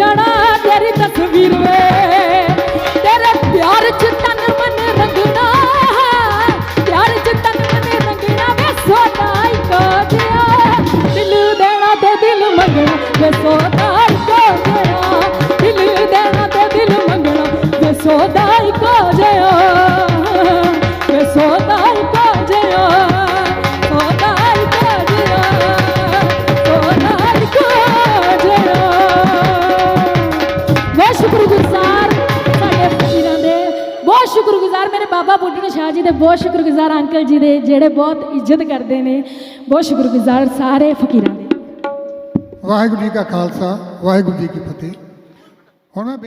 ਜਾਣਾ ਤੇਰੀ ਤਸਵੀਰ ਵੇ। ਪਿਆਰ ਚ ਤਨ ਮਨ ਰੰਗਣਾ ਪਿਆਰ ਚ ਤਨ ਮਨ ਰੰਗਣਾ ਵੇ, ਸੋਨਾ ਹੀ ਕੋ ਦਿਆ ਦੇਣਾ ਤੇ ਦਿਲ ਮੰਗਣਾ ਵੇ, ਸੋਨਾ ਹੀ ਕੋ ਦਿਆ ਦੇਣਾ ਤੇ ਦਿਲ ਮੰਗਣਾ ਵੇ, ਸੋਨਾ ਹੀ ਬਹੁਤ ਸ਼ੁਕਰਗੁਜ਼ਾਰ ਮੇਰੇ ਬਾਬਾ ਬੁੱਢਣ ਸ਼ਾਹ ਜੀ ਦੇ, ਬਹੁਤ ਸ਼ੁਕਰਗੁਜ਼ਾਰ ਅੰਕਲ ਜੀ ਦੇ, ਜਿਹੜੇ ਬਹੁਤ ਇੱਜ਼ਤ ਕਰਦੇ ਨੇ, ਬਹੁਤ ਸ਼ੁਕਰਗੁਜ਼ਾਰ ਸਾਰੇ ਫਕੀਰਾਂ ਦੇ। ਵਾਹਿਗੁਰੂ ਜੀ ਕਾ ਖਾਲਸਾ, ਵਾਹਿਗੁਰੂ ਜੀ ਕੀ ਫਤਿਹ। ਹੁਣ ਮੈਂ